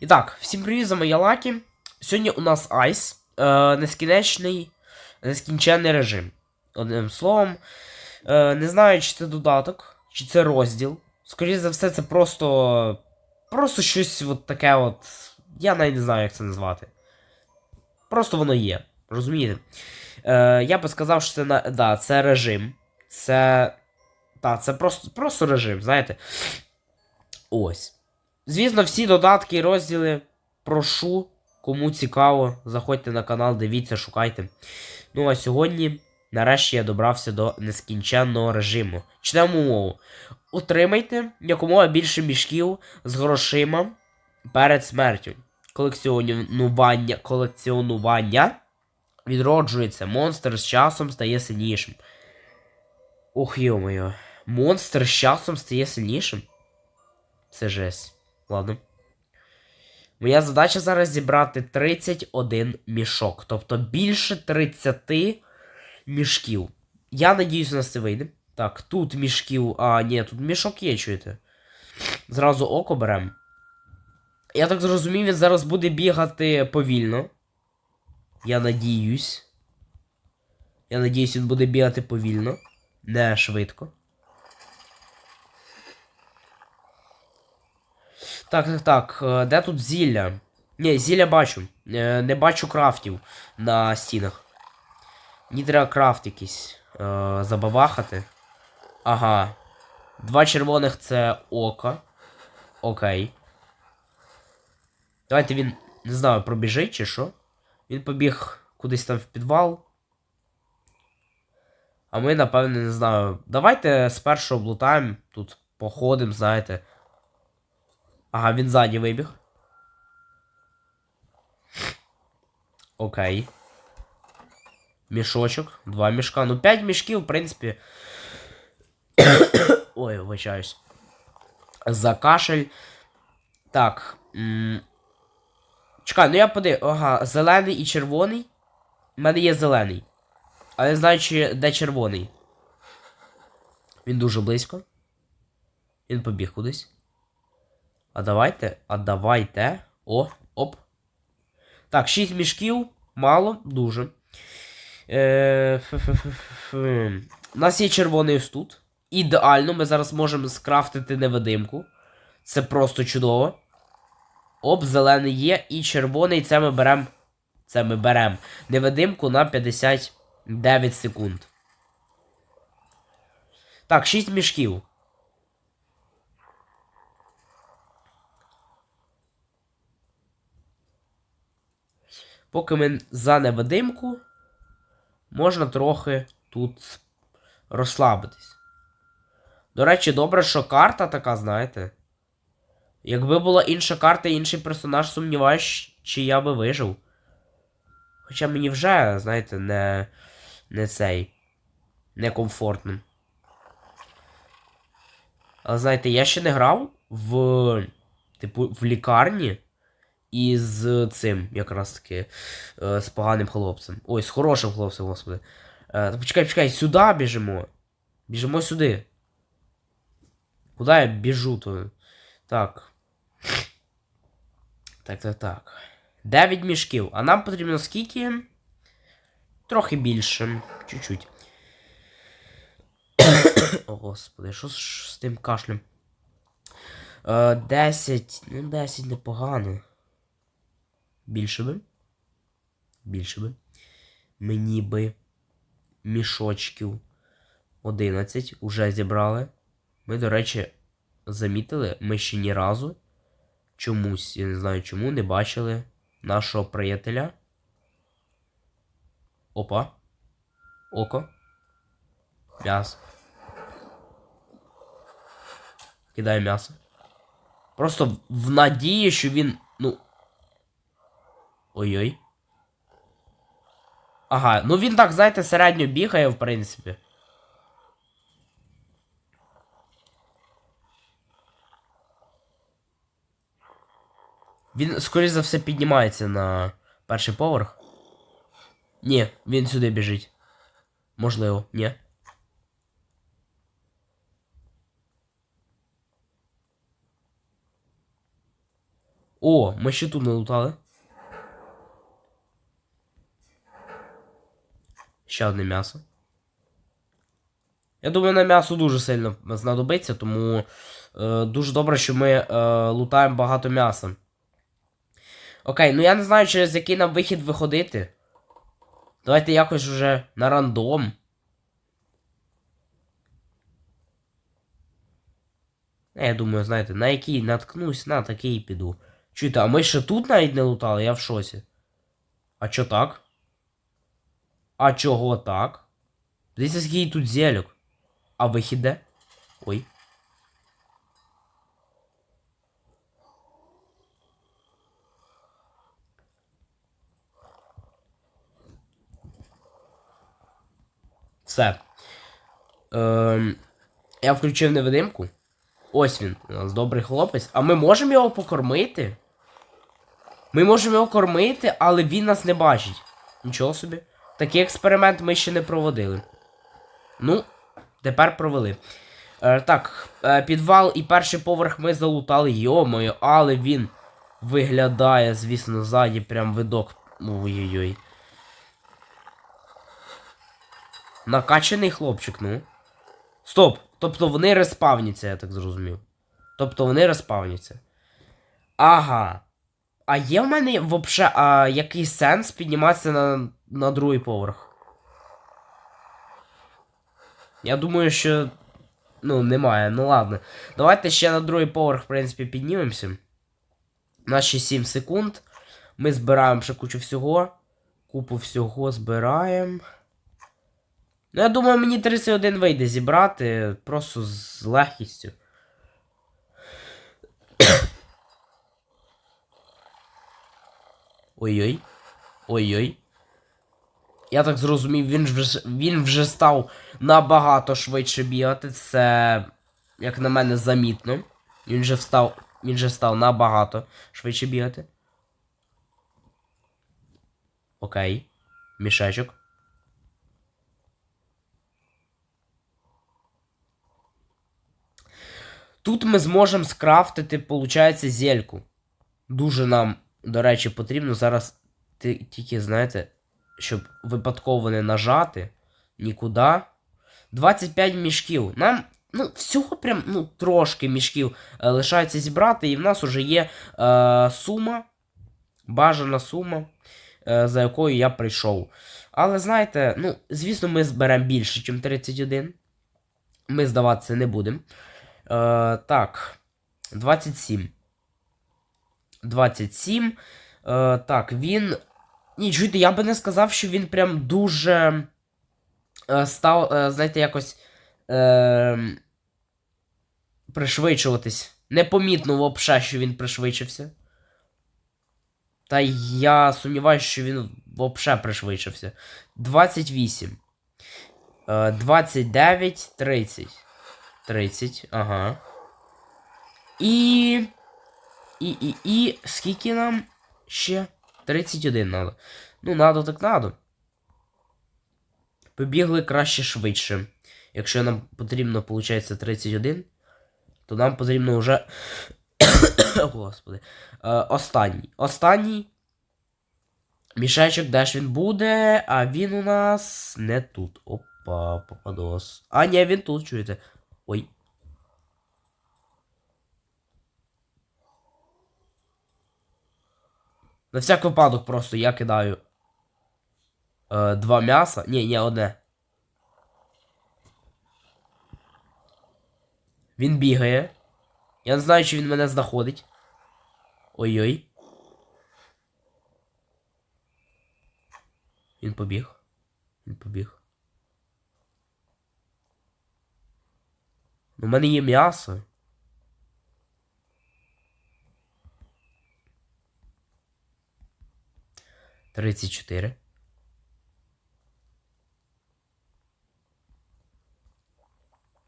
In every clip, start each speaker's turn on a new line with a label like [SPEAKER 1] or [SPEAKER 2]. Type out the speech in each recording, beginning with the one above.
[SPEAKER 1] І так, всім привіт, за моя лакі. Сьогодні у нас айс. Е, нескінченний, нескінченний режим. Одним словом, е, не знаю, чи це додаток, чи це розділ. Скоріше за все, це просто. Просто щось от таке от. Я навіть не знаю, як це назвати. Просто воно є. Розумієте? Е, я би сказав, що це на. Да, це режим. Це. Так, це просто, просто режим, знаєте. Ось. Звісно, всі додатки і розділи прошу. Кому цікаво, заходьте на канал, дивіться, шукайте. Ну а сьогодні, нарешті, я добрався до нескінченного режиму. Читаємо мову. Утримайте якомога більше мішків з грошима перед смертю. Колекціонування, колекціонування відроджується. Монстр з часом стає сильнішим. Ох, йо-моє. Монстр з часом стає сильнішим. Це жесть. Ладно. Моя задача зараз зібрати 31 мішок. Тобто більше 30 мішків. Я надіюсь, у нас це вийде. Так, тут мішків. А, ні, тут мішок є, чуєте. Зразу око берем. Я так зрозумів, він зараз буде бігати повільно. Я надіюсь. Я надіюсь, він буде бігати повільно. Не швидко. Так, так, так. е, Де тут зілля? Ні, зілля бачу. Е, Не бачу крафтів на стінах. Мені треба крафт якийсь е, забабахати. Ага. Два червоних це око. Окей. Давайте він, не знаю, пробіжить чи що. Він побіг кудись там в підвал. А ми, напевне, не знаю. Давайте спершу облутаємо. Тут походимо, знаєте. Ага, він ззаді вибіг. Окей. Мішочок. Два мішка. Ну, п'ять мішків, в принципі. Ой, вибачаюсь. За кашель. Так. Чекай, ну я подив. Ага, зелений і червоний. У мене є зелений. Але не знаю, чи де червоний. Він дуже близько. Він побіг кудись. А давайте. А давайте. О, оп. Так, 6 мішків. Мало, дуже. Е. У нас є червоний тут. Ідеально, ми зараз можемо скрафтити невидимку. Це просто чудово. Оп, зелений є. І червоний це ми беремо. Це ми беремо. Невидимку на 59 секунд. Так, 6 мішків. Поки ми за невидимку, можна трохи тут розслабитись. До речі, добре, що карта така, знаєте. Якби була інша карта, інший персонаж, сумніваюсь, чи я би вижив. Хоча мені вже, знаєте, не, не цей. Некомфортно. Але знаєте, я ще не грав в. Типу, в лікарні. І з цим, якраз таки, е, з поганим хлопцем. Ой, з хорошим хлопцем, господи. Е, почекай, почекай, сюди біжимо. Біжимо сюди. Куди я біжу то? Так. Так, так, так. 9 мішків. А нам потрібно скільки? Трохи більше. Чуть-чуть. О, господи, що ж з тим кашлем? Е, 10. Ну, 10 непогано. Більше би. Більше би. Мені би мішочків 11 уже зібрали. Ми, до речі, замітили, ми ще ні разу чомусь, я не знаю чому, не бачили нашого приятеля. Опа. Око. М'ясо. Кидаю м'ясо. Просто в надії, що він. Ну. Ой-ой. Ага, ну він так, знаєте, середньо бігає, в принципі. Він, скоріш за все, піднімається на перший поверх. Ні, він сюди біжить. Можливо, ні. О, ми ще тут не Ще одне м'ясо. Я думаю, на м'ясо дуже сильно знадобиться, тому е, дуже добре, що ми е, лутаємо багато м'яса. Окей, ну я не знаю, через який нам вихід виходити. Давайте якось вже на рандом. Е, Я думаю, знаєте, на який наткнусь, на такий піду. Чуєте, а ми ще тут навіть не лутали, я в шоці. А чо так? А чого так? Дивіться, скільки тут зельок. А вихід де? Ой. Все. Ем, я включив невидимку. Ось він, у нас добрий хлопець. А ми можемо його покормити? Ми можемо його кормити, але він нас не бачить. Нічого собі. Такий експеримент ми ще не проводили. Ну, тепер провели. Е, так, е, підвал і перший поверх ми залутали, йомою, але він виглядає, звісно, ззаді прям видок. Ой-ой-ой. Накачаний хлопчик, ну. Стоп! Тобто вони респавняться, я так зрозумів. Тобто вони респавняться. Ага. А є в мене вообще а, який сенс підніматися на, на другий поверх? Я думаю, що. Ну, немає. Ну ладно. Давайте ще на другий поверх, в принципі, піднімемося. Нас 7 секунд. Ми збираємо ще кучу всього. Купу всього збираємо. Ну, я думаю, мені 31 вийде зібрати просто з легкістю. Ой-ой. Ой-ой. Я так зрозумів, він вже, він вже став набагато швидше бігати. Це, як на мене, замітно. Він вже встав. Він вже став набагато швидше бігати. Окей. Мішечок. Тут ми зможемо скрафтити, виходить, зельку. Дуже нам, до речі, потрібно зараз тільки, знаєте, щоб випадково не нажати нікуди. 25 мішків. Нам, ну, всього прям, ну, трошки мішків е, лишається зібрати, і в нас вже є е, сума, бажана сума, е, за якою я прийшов. Але знаєте, ну, звісно, ми зберемо більше, ніж 31. Ми здаватися не будемо. Е, так. 27. 27. Е, так, він. Ні, чуєте, я би не сказав, що він прям дуже. Е, став, е, знаєте, якось. Е, пришвидшуватись. Непомітно взагалі, що він пришвидшився. Та я сумніваюся, що він взагалі пришвидшився. 28. Е, 29, 30. 30, ага. І. І, і, і. Скільки нам ще? 31 надо. Ну, надо, так надо. Побігли краще швидше. Якщо нам потрібно, виходить, 31, то нам потрібно вже. Господи. Е, останній. Останній. Мішечок, де ж він буде, а він у нас не тут. Опа, попадос. А, ні, він тут, чуєте. Ой. На всяк випадок просто я кидаю е, два м'яса. Ні, ні, одне. Він бігає. Я не знаю, чи він мене знаходить. Ой-ой. Він побіг. Він побіг. У мене є м'ясо. Тридцять чотири.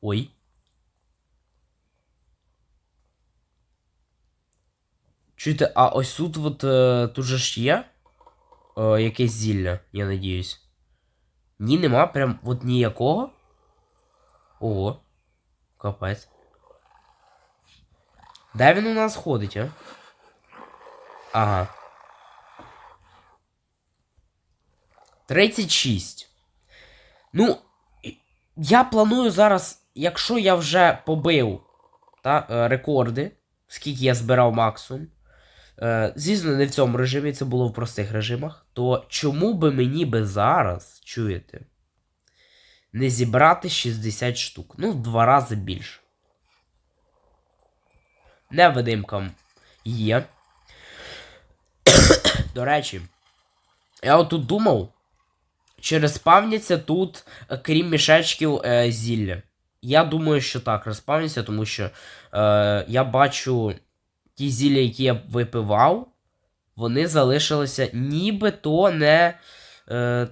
[SPEAKER 1] Ой. Чуєте, а ось тут от е, тут же ж є е, якесь зілля, я надіюсь. Ні, нема прям от ніякого. Ого. Капець. Де він у нас ходить, а? Ага. 36. Ну, я планую зараз, якщо я вже побив та, е, рекорди, скільки я збирав максимум. Е, звісно, не в цьому режимі, це було в простих режимах. То чому би мені би зараз, чуєте, не зібрати 60 штук? Ну, в два рази більше. Невидимкам є. До речі, я отут думав, чи респавняться тут, е, крім мішечків, е, зілля. Я думаю, що так, респавняться, тому що е, я бачу ті зілля, які я випивав, вони залишилися нібито не. Е,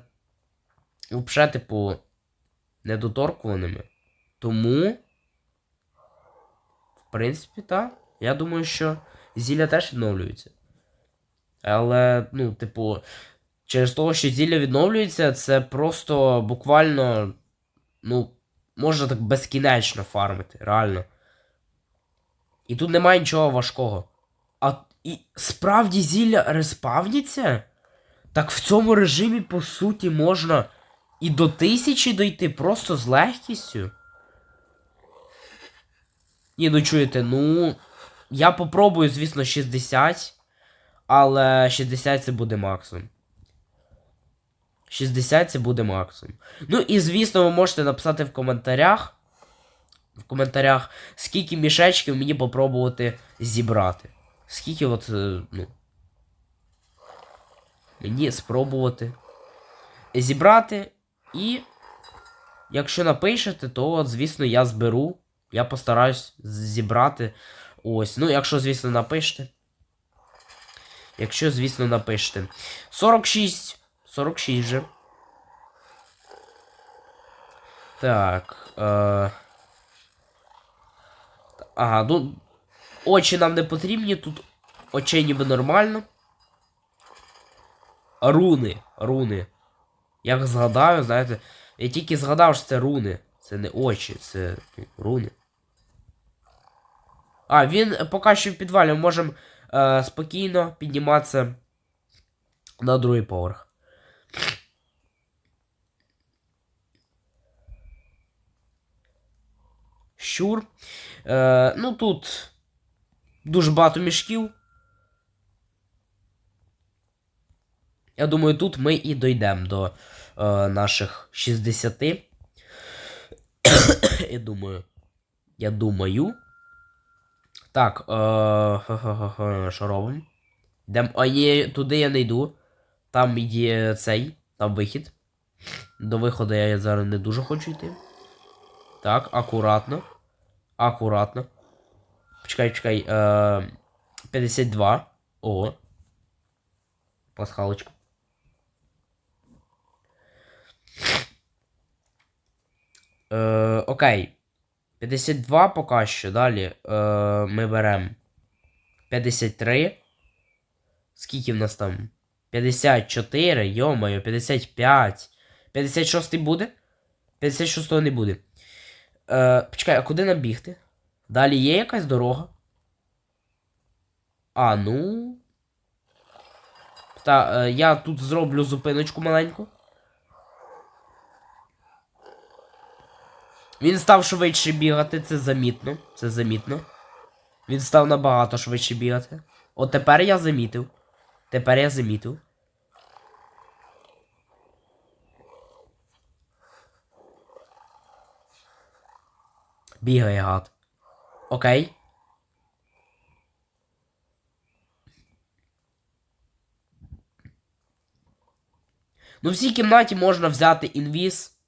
[SPEAKER 1] взагалі, типу, недоторкуваними. Тому. В принципі, так. Я думаю, що зілля теж відновлюються. Але, ну, типу, через того, що зілля відновлюється, це просто буквально, ну, можна так безкінечно фармити, реально. І тут немає нічого важкого. А і справді зілля респавніться? Так в цьому режимі, по суті, можна і до тисячі дойти просто з легкістю. Ні, ну чуєте, ну. Я попробую, звісно, 60. Але 60 це буде максимум. 60 це буде максимум. Ну і звісно, ви можете написати в коментарях. В коментарях, скільки мішечків мені попробувати зібрати. Скільки от, е, ну. Мені спробувати зібрати. І. Якщо напишете, то, звісно, я зберу. Я постараюсь зібрати. Ось. Ну, якщо, звісно, напишете. Якщо, звісно, напишете. 46. 46 вже. Так. Е... Ага, ну. Очі нам не потрібні, тут очей ніби нормально. Руни. Руни. Як згадаю, знаєте. Я тільки згадав, що це руни. Це не очі, це руни. А, він поки що в підвалі. Ми можемо е, спокійно підніматися на другий поверх. Щур. Е, ну тут дуже багато мішків. Я думаю, тут ми і дійдемо до е, наших 60. я думаю. Я думаю. Так, е, що робимо? Йдемо. А ні, туди я не йду. Там є цей, там вихід. До виходу я зараз не дуже хочу йти. Так, акуратно. Акуратно. Почекай, чекай. Е, 52. О. Пасхалочка. Е, окей. 52 поки що. Далі е, ми беремо 53. Скільки в нас там? 54, йомаю, 55. 56 буде? 56 не буде. Е, почекай, а куди нам бігти? Далі є якась дорога? А, ну. Та, е, я тут зроблю зупиночку маленьку. Він став швидше бігати, це замітно. Це замітно. Він став набагато швидше бігати. От тепер я замітив. Тепер я замітив. Бігає гад. Окей. Ну, в цій кімнаті можна взяти інвіз.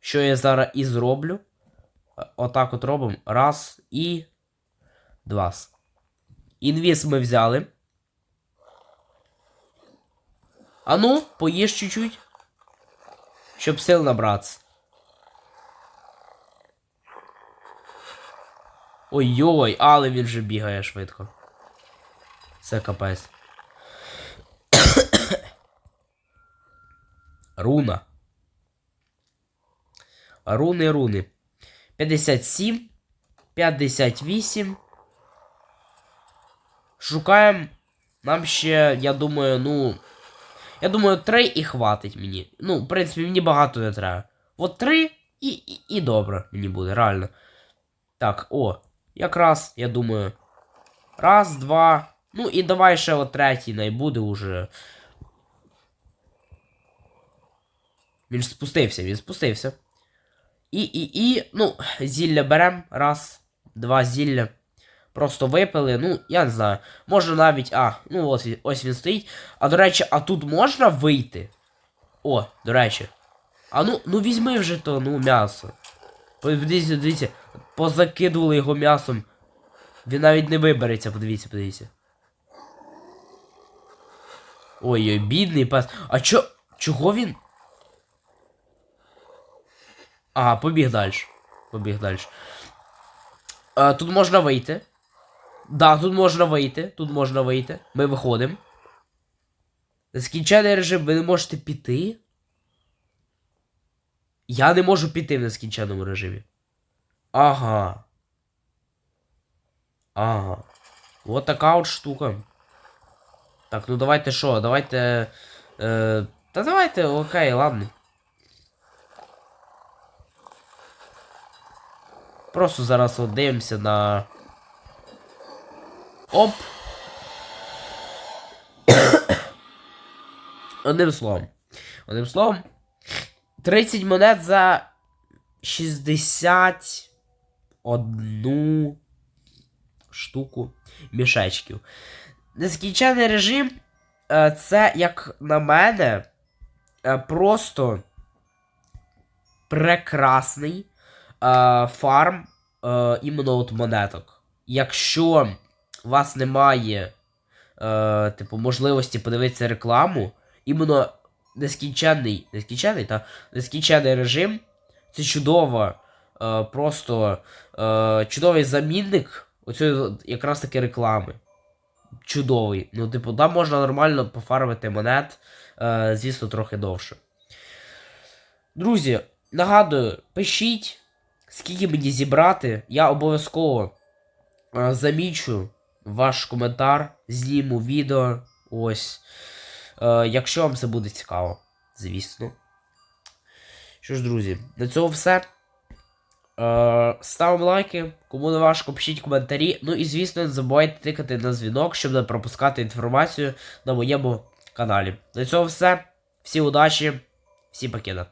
[SPEAKER 1] Що я зараз і зроблю. Отак от робимо. Раз і. Два. Інвіз ми взяли. А ну, поїж чуть-чуть. Щоб сил набратися. Ой-ой, але він же бігає швидко. Це капець. Руна. Руни, руни. 57. 58. Шукаємо Нам ще, я думаю, ну. Я думаю, три і хватить мені. Ну, в принципі, мені багато не треба. От три і, і, і добре мені буде, реально. Так, о, якраз, я думаю. Раз, два. Ну і давай ще от третій найбуде уже. Він спустився, він спустився. І, і, і, ну, зілля берем. Раз, два зілля. Просто випили, ну, я не знаю. Може навіть. А, ну ось, ось він стоїть. А до речі, а тут можна вийти? О, до речі. А ну, ну візьми вже то, ну, м'ясо. Подивіться, дивіться, позакидували його м'ясом. Він навіть не вибереться, подивіться, подивіться. Ой-ой, бідний пес. А чо. Чого він? Ага, побіг далі. Побіг далі. А, тут можна вийти. Да, тут можна вийти. Тут можна вийти. Ми виходимо. Нескінчений режим, ви не можете піти. Я не можу піти в нескінченому режимі. Ага. Ага. Вот така от штука. Так, ну давайте що, давайте. Е, та давайте, окей, ладно. Просто зараз от дивимося на. Оп! Одним словом. Одним словом. 30 монет за 61 штуку мішечків. Нескінчений режим. е, Це, як на мене, е, просто прекрасний е, фарм е, іменно от монеток. Якщо у вас немає е, типу, можливості подивитися рекламу, іменно нескінченний, нескінченний, та, нескінченний режим це чудово. Е, просто е, чудовий замінник оцієї якраз таки реклами. Чудовий. Ну, типу, там можна нормально пофармити монет, е, звісно, трохи довше. Друзі, нагадую, пишіть, скільки мені зібрати. Я обов'язково е, замічу ваш коментар, зніму відео. Ось. Е, якщо вам це буде цікаво, звісно. Що ж, друзі, на цього все. Е, ставимо лайки, кому не важко, пишіть коментарі. Ну і звісно, не забувайте тикати на дзвінок, щоб не пропускати інформацію на моєму каналі. На цього все. Всі удачі, всі покида.